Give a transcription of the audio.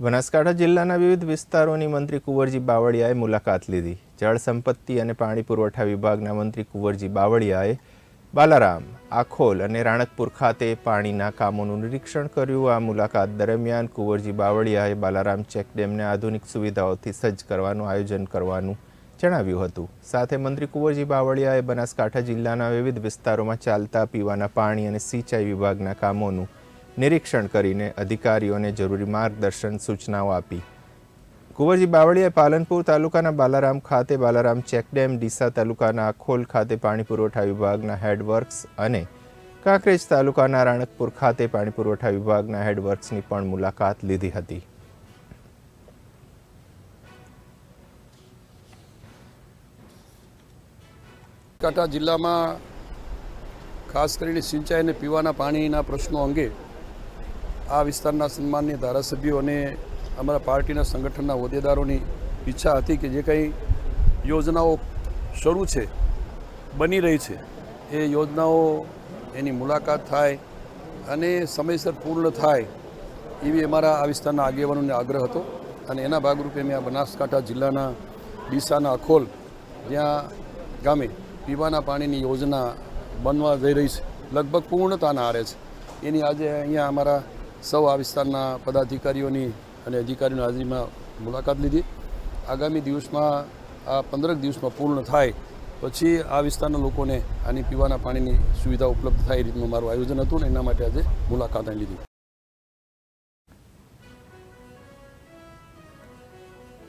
બનાસકાંઠા જિલ્લાના વિવિધ વિસ્તારોની મંત્રી કુંવરજી બાવળિયાએ મુલાકાત લીધી. જળ સંપત્તિ અને પાણી પુરવઠા વિભાગના મંત્રી કુંવરજી બાવળિયાએ બાલારામ, આખોલ અને રાણકપુર ખાતે પાણીના કામોનું નિરીક્ષણ કર્યું. આ મુલાકાત દરમિયાન કુંવરજી બાવળિયાએ બાલારામ ચેકડેમને આધુનિક સુવિધાઓથી સજ્જ કરવાનું આયોજન કરવાનું જણાવ્યું હતું. સાથે મંત્રી કુંવરજી બાવળિયાએ બનાસકાંઠા જિલ્લાના વિવિધ વિસ્તારોમાં ચાલતા પીવાના પાણી અને સિંચાઈ વિભાગના કામોનું નિરીક્ષણ કરીને અધિકારીઓને જરૂરી માર્ગદર્શન સૂચનાઓ આપી. કુંવરજી બાવળીએ પાલનપુર તાલુકાના બાલારામ ખાતે બાલારામ ચેકડેમ ડીસા તાલુકાના અખોલ ખાતે પાણી પુરવઠા વિભાગના હેડવર્ક્સ અને કાંકરેજ તાલુકાના રાણકપુર ખાતે પાણી પુરવઠા વિભાગના હેડવર્ક્સની પણ મુલાકાત લીધી હતી. કાંઠા જિલ્લામાં ખાસ કરીને સિંચાઈ અને પીવાના પાણીના પ્રશ્નો અંગે આ વિસ્તારના સન્માનની ધારાસભ્યો અને અમારા પાર્ટીના સંગઠનના હોદ્દેદારોની ઈચ્છા હતી કે જે કંઈ યોજનાઓ શરૂ છે, બની રહી છે, એ યોજનાઓ એની મુલાકાત થાય અને સમયસર પૂર્ણ થાય એવી અમારા આ વિસ્તારના આગેવાનોને આગ્રહ હતો અને એના ભાગરૂપે મેં આ બનાસકાંઠા જિલ્લાના ડીસાના અખોલ, જ્યાં ગામે પીવાના પાણીની યોજના બનવા જઈ રહી છે, લગભગ પૂર્ણતાના આરે છે. એની આજે અહીંયા અમારા સૌ આ વિસ્તારના પદાધિકારીઓની અને અધિકારીઓની હાજરીમાં મુલાકાત લીધી. આગામી દિવસમાં, આ પંદરક દિવસમાં પૂર્ણ થાય, પછી આ વિસ્તારના લોકોને આની પીવાના પાણીની સુવિધા ઉપલબ્ધ થાય એ રીતનું મારું આયોજન હતું ને એના માટે આજે મુલાકાત લીધી.